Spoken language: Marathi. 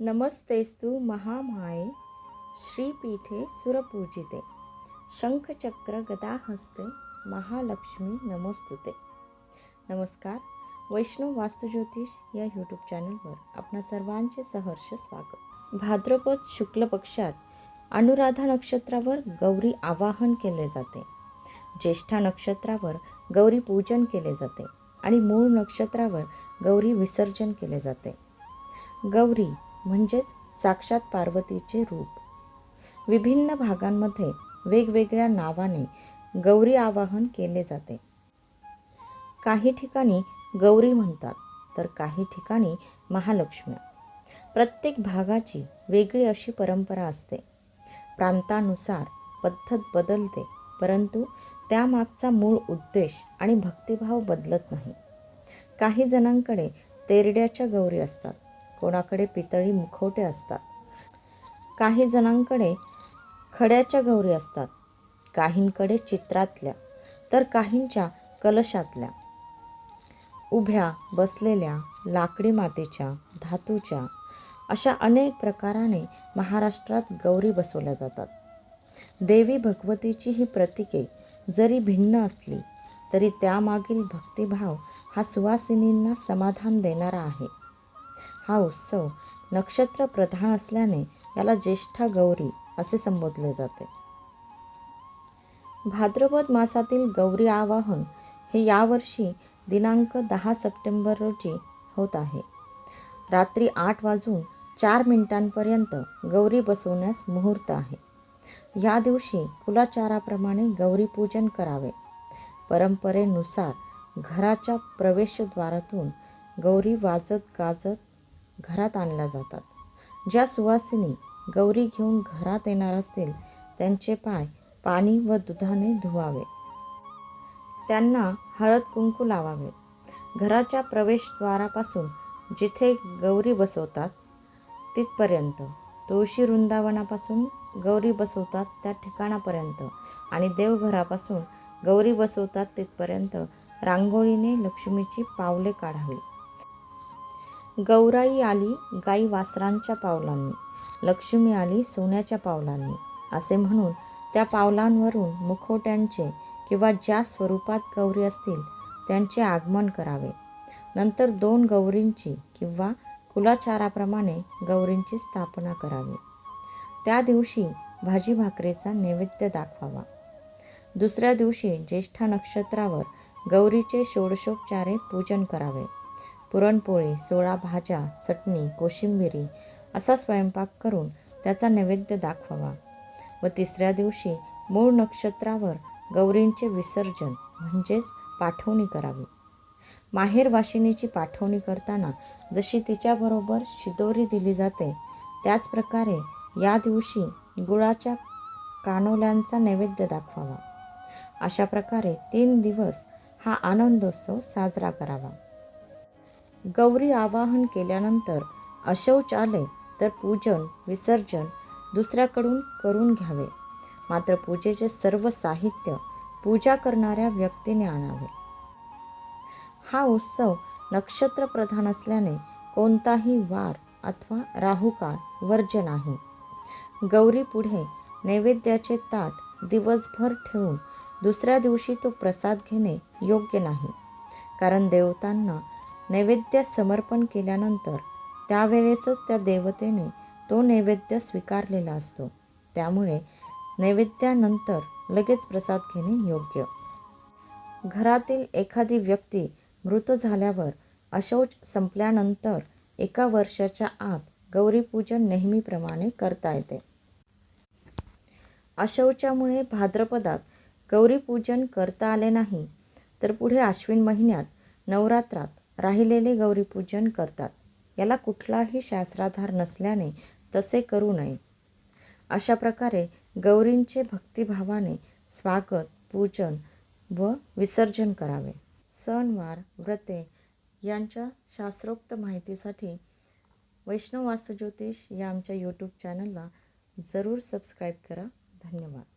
नमस्तेस्तु महामाये श्रीपीठे सुरपूजिते शंखचक्र गदाहस्ते महालक्ष्मी नमोस्तुते. नमस्कार वैष्णव वास्तुज्योतिष या यूट्यूब चॅनलवर आपणा सर्वांचे सहर्ष स्वागत. भाद्रपद शुक्ल पक्षात अनुराधा नक्षत्रावर गौरी आवाहन केले जाते. ज्येष्ठा नक्षत्रावर गौरी पूजन केले जाते आणि मूळ नक्षत्रावर गौरी विसर्जन केले जाते. गौरी म्हणजेच साक्षात पार्वतीचे रूप. विभिन्न भागांमध्ये वेगवेगळ्या नावाने गौरी आवाहन केले जाते. काही ठिकाणी गौरी म्हणतात तर काही ठिकाणी महालक्ष्म्या. प्रत्येक भागाची वेगळी अशी परंपरा असते. प्रांतानुसार पद्धत बदलते परंतु त्यामागचा मूळ उद्देश आणि भक्तिभाव बदलत नाही. काही जणांकडे तेरड्याच्या गौरी असतात. कोणाकडे पितळी मुखवटे असतात. काही जणांकडे खड्याच्या गौरी असतात. काहींकडे चित्रातल्या तर काहींच्या कलशातल्या. उभ्या बसलेल्या लाकडी मातीच्या धातूच्या अशा अनेक प्रकाराने महाराष्ट्रात गौरी बसवल्या जातात. देवी भगवतीची ही प्रतीके जरी भिन्न असली तरी त्यामागील भक्तिभाव हा सुवासिनींना समाधान देणारा आहे. हा उत्सव नक्षत्र प्रधान असल्याने याला ज्येष्ठा गौरी असे संबोधले जाते. भाद्रपद मासातील गौरी आवाहन हे यावर्षी दिनांक दहा सप्टेंबर रोजी होत आहे. रात्री आठ वाजून चार मिनिटांपर्यंत गौरी बसवण्यास मुहूर्त आहे. या दिवशी कुलाचाराप्रमाणे गौरीपूजन करावे. परंपरेनुसार घराच्या प्रवेशद्वारातून गौरी वाजत गाजत घरात आणल्या जातात. ज्या सुवासिनी गौरी घेऊन घरात येणार असतील त्यांचे पाय पाणी व दुधाने धुवावे. त्यांना हळद कुंकू लावावे. घराच्या प्रवेशद्वारापासून जिथे गौरी बसवतात तिथपर्यंत. तुळशी वृंदावनापासून गौरी बसवतात त्या ठिकाणापर्यंत आणि देवघरापासून गौरी बसवतात तिथपर्यंत रांगोळीने लक्ष्मीची पावले काढावी. गौराई आली गाई वासरांच्या पावलांनी. लक्ष्मी आली सोन्याच्या पावलांनी. असे म्हणून त्या पावलांवरून मुखोट्यांचे किंवा ज्या स्वरूपात गौरी असतील त्यांचे आगमन करावे. नंतर दोन गौरींची किंवा कुलाचाराप्रमाणे गौरींची स्थापना करावी. त्या दिवशी भाजी भाकरीचा नैवेद्य दाखवावा. दुसऱ्या दिवशी ज्येष्ठा नक्षत्रावर गौरीचे षोडशोपचारे पूजन करावे. पुरणपोळी सोळा भाज्या चटणी कोशिंबिरी असा स्वयंपाक करून त्याचा नैवेद्य दाखवावा व तिसऱ्या दिवशी मूळ नक्षत्रावर गौरींचे विसर्जन म्हणजेच पाठवणी करावी. माहेर वाशिनीची पाठवणी करताना जशी तिच्याबरोबर शिदोरी दिली जाते त्याचप्रकारे या दिवशी गुळाच्या कानोल्यांचा नैवेद्य दाखवावा. अशा प्रकारे तीन दिवस हा आनंदोत्सव साजरा करावा. गौरी आवाहन केल्यानंतर अशौच आले तर पूजन विसर्जन दुसऱ्याकडून करून घ्यावे. मात्र पूजेचे सर्व साहित्य पूजा करणाऱ्या व्यक्तीने आणावे. हा उत्सव नक्षत्रप्रधान असल्याने कोणताही वार अथवा राहुकाळ वर्ज्य नाही. गौरी पुढे नैवेद्याचे ताट दिवसभर ठेवून दुसऱ्या दिवशी तो प्रसाद घेणे योग्य नाही. कारण देवतांना नैवेद्य समर्पण केल्यानंतर त्यावेळेसच त्या देवतेने तो नैवेद्य स्वीकारलेला असतो. त्यामुळे नैवेद्यानंतर लगेच प्रसाद घेणे योग्य. घरातील एखादी व्यक्ती मृत झाल्यावर अशौच संपल्यानंतर एका वर्षाच्या आत गौरीपूजन नेहमीप्रमाणे करता येते. अशौचामुळे भाद्रपदात गौरीपूजन करता आले नाही तर पुढे आश्विन महिन्यात नवरात्रात राहिलेले गौरीपूजन करतात. याला कुठलाही शास्त्राधार नसल्याने तसे करू नये. अशा प्रकारे गौरींचे भक्तिभावाने स्वागत पूजन व विसर्जन करावे. सणवार व्रते यांच्या शास्त्रोक्त माहितीसाठी वैष्णव वास्तुज्योतिष या आमच्या यूट्यूब चॅनलला जरूर सबस्क्राईब करा. धन्यवाद.